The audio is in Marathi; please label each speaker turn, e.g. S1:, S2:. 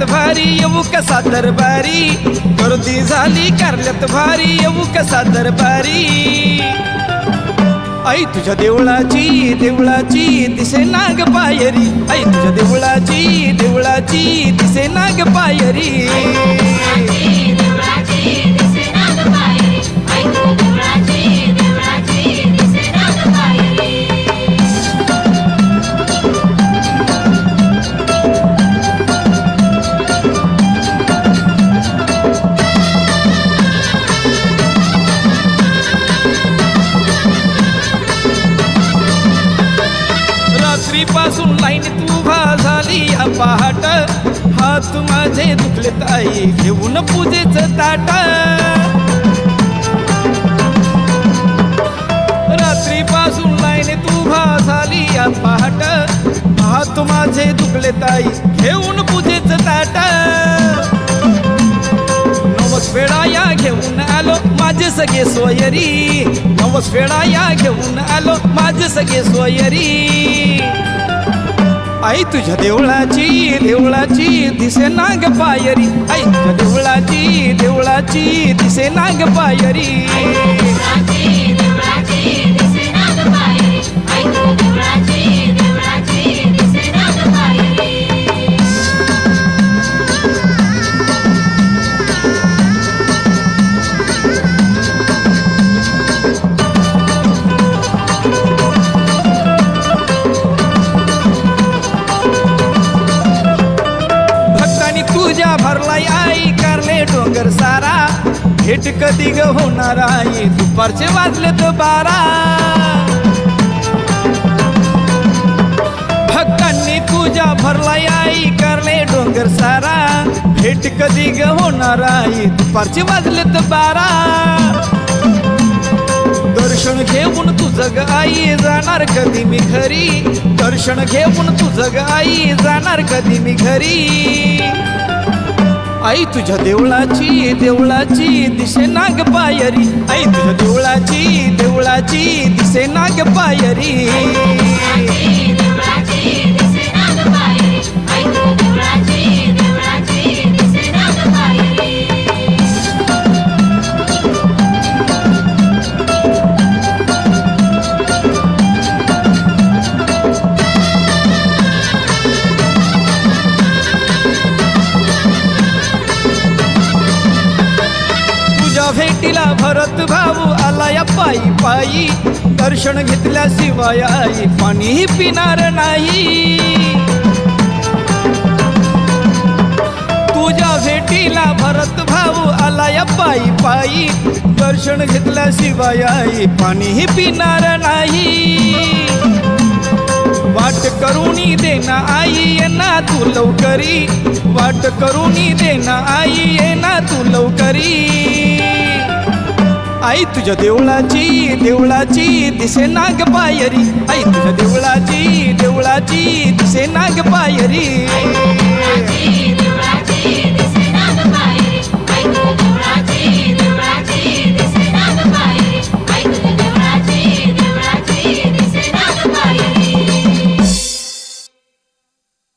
S1: कारल्यात भारी येऊ कसा दरबारी गर्दी झाली कारल्यात भारी येऊ कसा दरबारी आई तुझ्या देवळाची देवळाची दिसे नाग पायरी. आई तुझ्या देवळाची देवळाची दिसे नाग पायरी. पासून लाईन तू भा झाली पहाट. हात माझे दुखले ताई घेऊन पूजेच ताट. रात्रीपासून लाईन तू भा झाली पहाट. हात माझे दुखले ताई घेऊन पूजेच ताट. सगळे सोयरी नवस फेडा या घेऊन आलो माझे सगळे सोयरी. आई तुझ्या देवळाची देवळाची दिसे नाग पायरी. आई तुझ्या देवळाची देवळाची दिसे नाग पायरी. भेट कधी ग होणार? आहे दुपारचे वाजले तर बारा. भक्तांनी तुझ्या भरला आई करणे डोंगर सारा. भेट कधी ग होणार? आई दुपारचे वाजले तर बारा. दर्शन घेऊन तुझं ग आई जाणार कधी मी घरी? दर्शन घेऊन तुझं ग आई जाणार कधी मी घरी? आई तुझ्या देवळाची देवळाची दिसे नाग पायरी. आई तुझ्या देवळाची देवळाची दिसे नाग पायरी. भरत भाऊ आला या पायी पायी. दर्शन घेतल्याशिवाय आई पाणीही पिणार नाही. तुझ्या भेटीला भरत भाऊ आला या पायी पायी. दर्शन घेतल्याशिवाय आई पाणीही पिणार नाही. वाट करुणी देना आई ये ना तू लवकरी. वाट करुणी देना आई ये ना तू लवकरी. आई तुझ्या देवळाची देवळाची दिसे नाग पायरी. आई तुझ्या देवळाची देवळाची दिसे नाग पायरी.